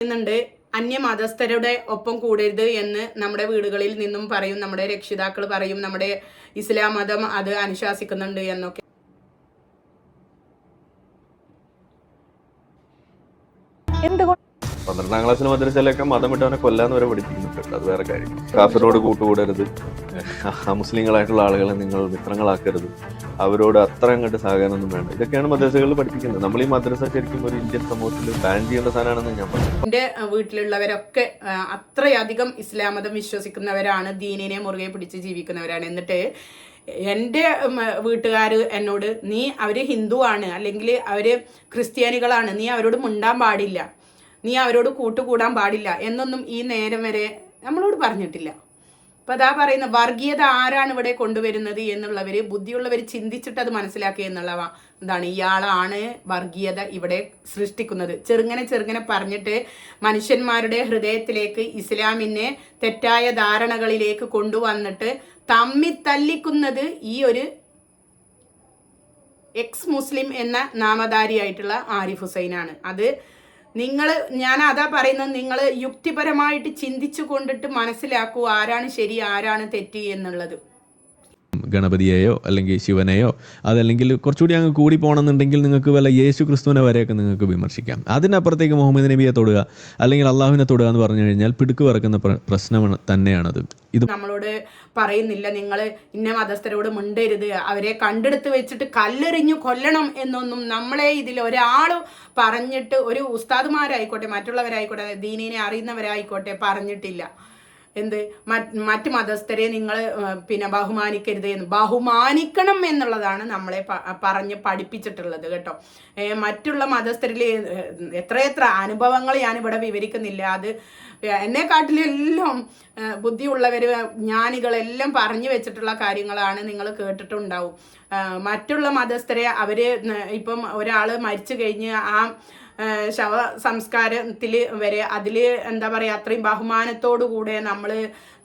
പറയുന്നുണ്ട് അന്യമതസ്ഥരുടെ ഒപ്പം കൂടരുത് എന്ന് നമ്മുടെ വീടുകളിൽ നിന്നും പറയും നമ്മുടെ രക്ഷിതാക്കൾ പറയും നമ്മുടെ ഇസ്ലാം മതം അത് അനുശാസിക്കുന്നുണ്ട് എന്നൊക്കെ. എന്തുകൊണ്ട് പന്ത്രണ്ടാം ക്ലാസ്സിൽ മദ്രസയിലൊക്കെ മതം വിട്ടവനെ കൊല്ലാന്ന് വരെ പഠിപ്പിക്കുന്നുണ്ട്. അത് വേറെ കാര്യം. കാസർഗോഡ് കൂട്ടുകൂടരുത്. മുസ്ലിങ്ങളായിട്ടുള്ള ആളുകളെ നിങ്ങൾ മിത്രങ്ങളാക്കരുത്. അവരോട് അത്ര അങ്ങോട്ട് സഹകരണമൊന്നും വേണ്ട. ഇതൊക്കെയാണ് മദ്രസകളിൽ പഠിപ്പിക്കുന്നത്. നമ്മൾ ഈ മദ്രസ ശരിക്കും ഒരു ഇന്ത്യൻ സമൂഹത്തിൽ ബാൻ ചെയ്യേണ്ട സാധനമാണെന്ന് ഞാൻ പറഞ്ഞു. എന്റെ വീട്ടിലുള്ളവരൊക്കെ അത്രയധികം ഇസ്ലാം മതം വിശ്വസിക്കുന്നവരാണ് ദീനിനെ മുറുകെ പിടിച്ച് ജീവിക്കുന്നവരാണ്. എന്നിട്ട് എന്റെ വീട്ടുകാർ എന്നോട് നീ അവർ ആണ് അല്ലെങ്കിൽ അവർ ക്രിസ്ത്യാനികളാണ് നീ അവരോട് മുണ്ടാൻ പാടില്ല. നീ അവരോട് കൂട്ടുകൂടാൻ പാടില്ല എന്നൊന്നും ഈ നേരം വരെ നമ്മളോട് പറഞ്ഞിട്ടില്ല. അപ്പൊ അതാ പറയുന്ന വർഗീയത ആരാണ് ഇവിടെ കൊണ്ടുവരുന്നത് എന്നുള്ളവര് ബുദ്ധിയുള്ളവർ ചിന്തിച്ചിട്ട് അത് മനസ്സിലാക്കുക എന്നുള്ളവ എന്താണ് ഇയാളാണ് വർഗീയത ഇവിടെ സൃഷ്ടിക്കുന്നത്. ചെറുങ്ങനെ ചെറുങ്ങനെ പറഞ്ഞിട്ട് മനുഷ്യന്മാരുടെ ഹൃദയത്തിലേക്ക് ഇസ്ലാമിനെ തെറ്റായ ധാരണകളിലേക്ക് കൊണ്ടുവന്നിട്ട് തമ്മി തല്ലിക്കുന്നത് ഈ ഒരു എക്സ് മുസ്ലിം എന്ന നാമധാരിയായിട്ടുള്ള ആരിഫ് ഹുസൈനാണ്. അത് നിങ്ങൾ ഞാൻ അതാ പറയുന്നത് നിങ്ങൾ യുക്തിപരമായിട്ട് ചിന്തിച്ചു കൊണ്ടിട്ട് മനസ്സിലാക്കൂ ആരാണ് ശരി ആരാണ് തെറ്റ് എന്നുള്ളത്. ഗണപതിയെയോ അല്ലെങ്കിൽ ശിവനെയോ അതല്ലെങ്കിൽ കുറച്ചുകൂടി അങ്ങ് കൂടി പോകണമെന്നുണ്ടെങ്കിൽ നിങ്ങൾക്ക് വല്ല യേശു ക്രിസ്തുവിനെ വരെയൊക്കെ നിങ്ങൾക്ക് വിമർശിക്കാം. അതിനപ്പുറത്തേക്ക് മുഹമ്മദ് നബിയെ തൊടുക അല്ലെങ്കിൽ അള്ളാഹുവിനെ തൊടുക എന്ന് പറഞ്ഞു കഴിഞ്ഞാൽ പിടുക്ക് പറക്കുന്ന പ്ര- പ്രശ്നമാണ് തന്നെയാണത്. ഇത് നമ്മളോട് പറയുന്നില്ല നിങ്ങൾ ഇന്ന മതസ്ഥരോട് മിണ്ടരുത്. അവരെ കണ്ടെടുത്ത് വെച്ചിട്ട് കല്ലെറിഞ്ഞു കൊല്ലണം എന്നൊന്നും നമ്മളെ ഇതിൽ ഒരാൾ പറഞ്ഞിട്ട് ഒരു ഉസ്താദുമാരായിക്കോട്ടെ മറ്റുള്ളവരായിക്കോട്ടെ ദീനിനെ അറിയുന്നവരായിക്കോട്ടെ പറഞ്ഞിട്ടില്ല. എന്ത്? മറ്റ് മതസ്ഥരെ നിങ്ങൾ പിന്നെ ബഹുമാനിക്കരുത് എന്ന്. ബഹുമാനിക്കണം എന്നുള്ളതാണ് നമ്മളെ പറഞ്ഞ് പഠിപ്പിച്ചിട്ടുള്ളത് കേട്ടോ. മറ്റുള്ള മതസ്ഥരിൽ എത്രയെത്ര അനുഭവങ്ങൾ ഞാൻ ഇവിടെ വിവരിക്കുന്നില്ല. അത് എന്നെക്കാട്ടിലെല്ലാം ബുദ്ധിയുള്ളവർ ജ്ഞാനികളെല്ലാം പറഞ്ഞു വെച്ചിട്ടുള്ള കാര്യങ്ങളാണ് നിങ്ങൾ കേട്ടിട്ടുണ്ടാവും. മറ്റുള്ള മതസ്ഥരെ അവർ ഇപ്പം ഒരാൾ മരിച്ചു കഴിഞ്ഞ് ആ ശവ സംസ്കാരത്തിൽ വരെ അതിൽ എന്താ പറയുക അത്രയും ബഹുമാനത്തോടു കൂടെ നമ്മൾ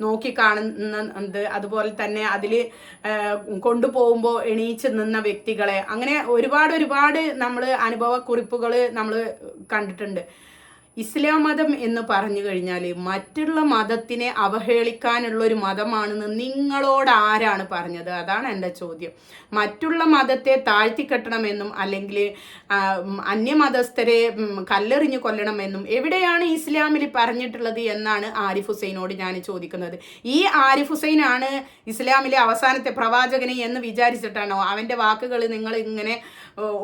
നോക്കി കാണുന്നത് അതുപോലെ തന്നെ അതിൽ കൊണ്ടുപോകുമ്പോൾ എണീച്ച് നിന്ന വ്യക്തികളെ. അങ്ങനെ ഒരുപാട് ഒരുപാട് നമ്മൾ അനുഭവക്കുറിപ്പുകൾ നമ്മൾ കണ്ടിട്ടുണ്ട്. ഇസ്ലാം മതം എന്ന് പറഞ്ഞു കഴിഞ്ഞാൽ മറ്റുള്ള മതത്തിനെ അവഹേളിക്കാനുള്ള ഒരു മതമാണെന്ന് നിങ്ങളോട് ആരാണ് പറഞ്ഞത്? അതാണ് എന്റെ ചോദ്യം. മറ്റുള്ള മതത്തെ താഴ്ത്തിക്കെട്ടണമെന്നും അല്ലെങ്കിൽ അന്യമതസ്ഥരെ കല്ലെറിഞ്ഞു കൊല്ലണമെന്നും എവിടെയാണ് ഇസ്ലാമിൽ പറഞ്ഞിട്ടുള്ളത് എന്നാണ് ആരിഫ് ഹുസൈനോട് ഞാൻ ചോദിക്കുന്നത്. ഈ ആരിഫ് ഹുസൈൻ ആണ് ഇസ്ലാമിലെ അവസാനത്തെ പ്രവാചകനെ എന്ന് വിചാരിച്ചിട്ടാണോ അവന്റെ വാക്കുകൾ നിങ്ങൾ ഇങ്ങനെ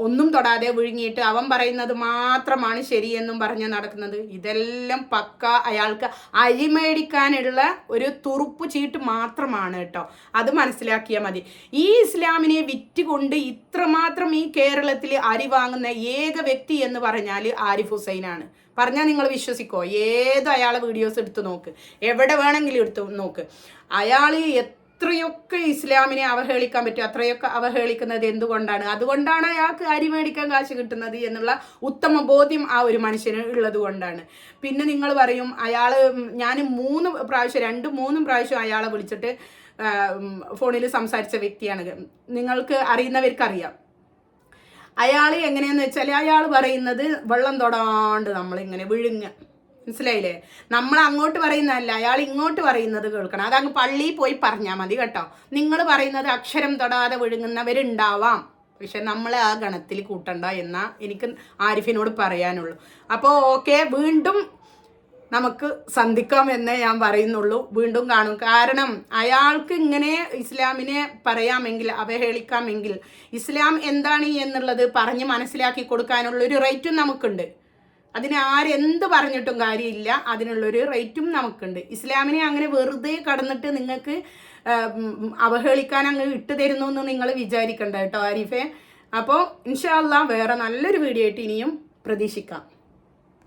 ഒന്നും തൊടാതെ വിഴുങ്ങിയിട്ട് അവൻ പറയുന്നത് മാത്രമാണ് ശരിയെന്നും പറഞ്ഞ് നടക്കുന്നത്? ഇതെല്ലാം പക്ക അയാൾക്ക് അഴിമേടിക്കാനുള്ള ഒരു തുറുപ്പ് ചീട്ട് മാത്രമാണ് കേട്ടോ. അത് മനസ്സിലാക്കിയാൽ മതി. ഈ ഇസ്ലാമിനെ വിറ്റുകൊണ്ട് ഇത്രമാത്രം ഈ കേരളത്തിൽ അരി വാങ്ങുന്ന ഏക വ്യക്തി എന്ന് പറഞ്ഞാൽ ആരിഫ് ഹുസൈനാണ്. പറഞ്ഞാൽ നിങ്ങൾ വിശ്വസിക്കോ? ഏത് അയാളെ വീഡിയോസ് എടുത്ത് നോക്ക്? എവിടെ വേണമെങ്കിലും എടുത്ത് നോക്ക്? അയാൾ എത്രയൊക്കെ ഇസ്ലാമിനെ അവഹേളിക്കാൻ പറ്റും. അത്രയൊക്കെ അവഹേളിക്കുന്നത് എന്തുകൊണ്ടാണ്? അതുകൊണ്ടാണ് അയാൾക്ക് അരി മേടിക്കാൻ കാശ് കിട്ടുന്നത് എന്നുള്ള ഉത്തമ ബോധ്യം ആ ഒരു മനുഷ്യന് ഉള്ളത് കൊണ്ടാണ്. പിന്നെ നിങ്ങൾ പറയും അയാൾ ഞാൻ മൂന്ന് പ്രാവശ്യം രണ്ടും മൂന്നും പ്രാവശ്യം അയാളെ വിളിച്ചിട്ട് ഫോണിൽ സംസാരിച്ച വ്യക്തിയാണ്. നിങ്ങൾക്ക് അറിയുന്നവർക്കറിയാം. അയാൾ എങ്ങനെയാന്ന് വെച്ചാൽ അയാൾ പറയുന്നത് വെള്ളം തൊടാണ്ട് നമ്മളിങ്ങനെ വിഴുങ്ങ മനസ്സിലായില്ലേ? നമ്മൾ അങ്ങോട്ട് പറയുന്നതല്ല അയാൾ ഇങ്ങോട്ട് പറയുന്നത് കേൾക്കണം. അതങ്ങ് പള്ളിയിൽ പോയി പറഞ്ഞാൽ മതി കേട്ടോ. നിങ്ങൾ പറയുന്നത് അക്ഷരം തൊടാതെ വിഴുങ്ങുന്നവരുണ്ടാവാം. പക്ഷെ നമ്മളെ ആ ഗണത്തിൽ കൂട്ടണ്ട എന്ന എനിക്ക് ആരിഫിനോട് പറയാനുള്ളൂ. അപ്പോൾ ഓക്കെ വീണ്ടും നമുക്ക് സന്ധിക്കാം എന്നേ ഞാൻ പറയുന്നുള്ളൂ. വീണ്ടും കാണും. കാരണം അയാൾക്ക് ഇങ്ങനെ ഇസ്ലാമിനെ പറയാമെങ്കിൽ അവഹേളിക്കാമെങ്കിൽ ഇസ്ലാം എന്താണ് എന്നുള്ളത് പറഞ്ഞ് മനസ്സിലാക്കി കൊടുക്കാനുള്ള ഒരു റൈറ്റും നമുക്കുണ്ട്. അതിന് ആരെന്ത് പറഞ്ഞിട്ടും കാര്യമില്ല. അതിനുള്ളൊരു റേറ്റും നമുക്കുണ്ട്. ഇസ്ലാമിനെ അങ്ങനെ വെറുതെ കടന്നിട്ട് നിങ്ങൾക്ക് അവഹേളിക്കാൻ അങ്ങ് ഇട്ട് തരുന്നു എന്ന് നിങ്ങൾ വിചാരിക്കണ്ട കേട്ടോ ആരിഫെ. അപ്പോൾ ഇൻഷാല്ല വേറെ നല്ലൊരു വീഡിയോ ആയിട്ട് ഇനിയും പ്രതീക്ഷിക്കാം.